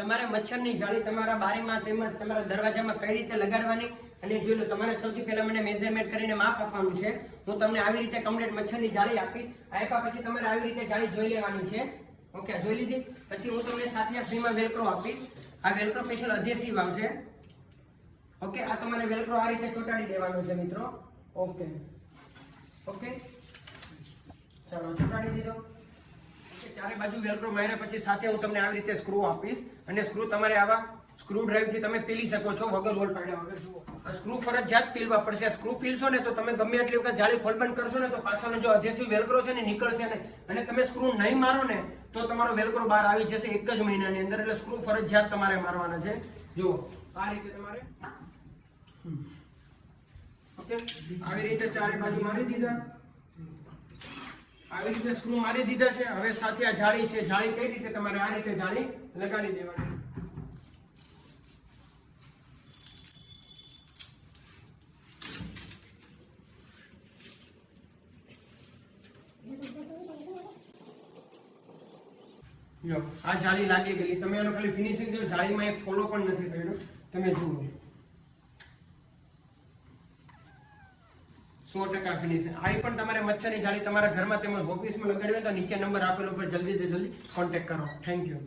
તમારે મચ્છરની જાળી તમારા બારીમાં તેમજ તમારા દરવાજામાં કઈ રીતે લગાડવાની? અને જોઈ લો, તમારે સૌથી પહેલા મને મેઝરમેન્ટ કરીને માપ આપવાનું છે. હું તમને આવી રીતે કમ્પ્લીટ મચ્છરની જાળી આપીશ. આપ્યા પછી તમારે આવી રીતે જાળી જોઈ લેવાની છે. ઓકે જોઈ લીધી? પછી હું તમને સાથે ફ્રીમાં વેલક્રો આપીશ. આ વેલક્રો સ્પેશિયલ અધેસિવ આવશે. ઓકે, આ તમારે વેલક્રો આ રીતે ચોંટાડી દેવાનો છે, મિત્રો. ઓકે. ઓકે? ચાલો, ચોંટાડી દીધો. ચારે બાજુ વેલક્રો માર્યા પછી સાથે હું તમને આવી રીતે સ્ક્રૂ આપીશ. અને સ્ક્રૂ તમારે આવા સ્ક્રૂ ડ્રાઈવથી તમે પીલી શકો છો, વગર હોલ પાડ્યા વગર. જુઓ સ્ક્રૂ ફરજિયાત પીલવા પડશે. સ્ક્રૂ પીલશો ને તો તમે ગમે એટલી વખત જાળી ખોલબંધ કરશો ને તો પાછળનો જો અધેસિવ વેલક્રો છે ને નીકળશે ને અને તમે સ્ક્રૂ નહીં મારો ને તો તમારો વેલક્રો બહાર આવી જશે એક જ મહિનાની અંદર. એટલે સ્ક્રૂ ફરજિયાત તમારે મારવાના છે. જુઓ, આ રીતે તમારે ઓકે? આવી રીતે ચારે બાજુ મારી દીધા. આવી રીતે સ્ક્રૂ મારી દીધા છે. હવે સાથે આ જાળી છે. જાળી કઈ રીતે તમારે આ રીતે જાળી લગાડી દેવાની? આ જાળી લાગી ગઈ તમે એનો ખાલી ફિનિશિંગ જો જાળીમાં એક ફોલો પણ નથી કર્યો. તમે જુઓ. સો ટકા ફિનિશિંગ આવી પણ તમારે મચ્છરની જાળી તમારા ઘરમાં તેમજ ઓફિસમાં લગાડવી તો નીચે નંબર આપેલો પર જલ્દીથી જલ્દી કોન્ટેક્ટ કરો. Thank you